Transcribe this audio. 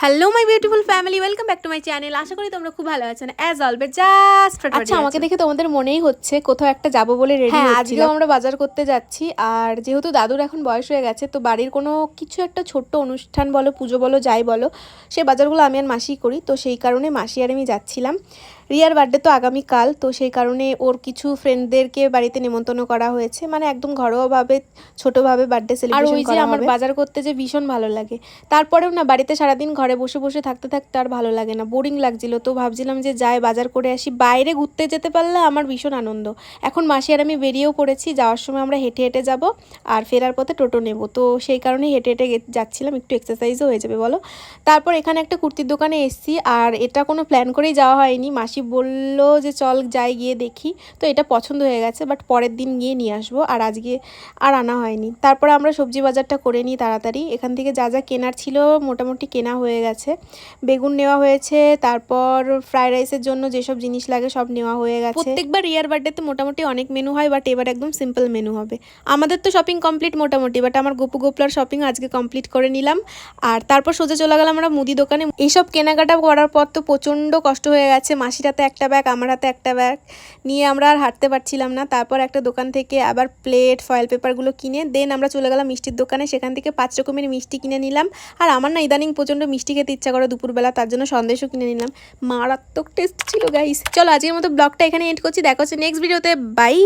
Hello my beautiful family welcome back to my channel আশা করি তোমরা খুব ভালো আছেন অ্যাজ অলওয়েজ জাস্ট আচ্ছা আমাকে দেখে তোমাদের মনেই হচ্ছে কোথাও একটা যাব বলে রেডি হ্যাঁ, আজকেও আমরা বাজার করতে যাচ্ছি। আর যেহেতু দাদুর এখন বয়স হয়ে গেছে তো বাড়ির কোনো কিছু একটা ছোট্ট অনুষ্ঠান বলো পুজো বলো যাই বলো সে বাজারগুলো আমি আর মাসি করি। তো সেই কারণে মাসি আর আমি যাচ্ছিলাম। রিয়ার বার্থডে তো আগামীকাল তো সেই কারণে ওর কিছু ফ্রেন্ডদেরকে বাড়িতে নেমন্তন্ন করা হয়েছে। মানে একদম ঘরোয়াভাবে ছোটোভাবে বার্থডে সেলিব্রেশন ওই যে করা আমার বাজার করতে যে ভীষণ ভালো লাগে। তারপরেও না বাড়িতে সারাদিন ঘরে বসে বসে থাকতে থাকতে আর ভালো লাগে না বোরিং লাগছিল। তো ভাবছিলাম যে যাই বাজার করে আসি। বাইরে ঘুরতে যেতে পারলে আমার ভীষণ আনন্দ। এখন মাসি আর আমি বেরিয়েও পড়েছি যাওয়ার সময় আমরা হেঁটে হেঁটে যাব আর ফেরার পথে টোটো নেব। তো সেই কারণে হেঁটে হেঁটে যাচ্ছিলাম একটু এক্সারসাইজও হয়ে যাবে বলো। তারপর এখানে একটা কুর্তির দোকানে এসেছি আর এটা কোনো প্ল্যান করেই যাওয়া হয়নি। মাসি বলল যে, চল যাই গিয়ে দেখি। তো এটা পছন্দ হয়ে গেছে বাট পরের দিন গিয়ে নিয়ে আসব, আর আজকে আর আনা হয়নি। তারপরে আমরা সবজি বাজারটা করে নিই তাড়াতাড়ি। এখান থেকে যা যা কেনার ছিল মোটামুটি কেনা হয়ে গেছে। বেগুন নেওয়া হয়েছে, তারপর ফ্রাইড রাইসের জন্য যেসব জিনিস লাগে সব নেওয়া হয়ে গেছে। প্রত্যেকবার রিয়ার বার্থডেতে মোটামুটি অনেক মেনু হয় বাট এবার একদম সিম্পল মেনু হবে। আমাদের তো শপিং কমপ্লিট মোটামুটি বাট আমার গপু গোপলার শপিং আজকে কমপ্লিট করে নিলাম। আর তারপর সোজা চলে গেলাম আমরা মুদি দোকানে। এইসব কেনাকাটা করার পর তো প্রচণ্ড কষ্ট হয়ে গেছে, মাসির হাতে একটা ব্যাগ আমার হাতে একটা ব্যাগ নিয়ে আমরা আর হাঁটতে পারছিলাম না। তারপর একটা দোকান থেকে আবার প্লেট ফয়েল পেপারগুলো কিনে দেন আমরা চলে গেলাম মিষ্টির দোকানে। সেখান থেকে পাঁচ রকমের মিষ্টি কিনে নিলাম। আর আমার না ইদানিং প্রচণ্ড মিষ্টি খেতে ইচ্ছা করে দুপুরবেলা, তার জন্য সন্দেশও কিনে নিলাম। মারাত্মক টেস্ট ছিল গাইস চলো আজকের মতো ব্লগটা এখানে এন্ড করছি। দেখা হচ্ছে নেক্সট ভিডিওতে বাই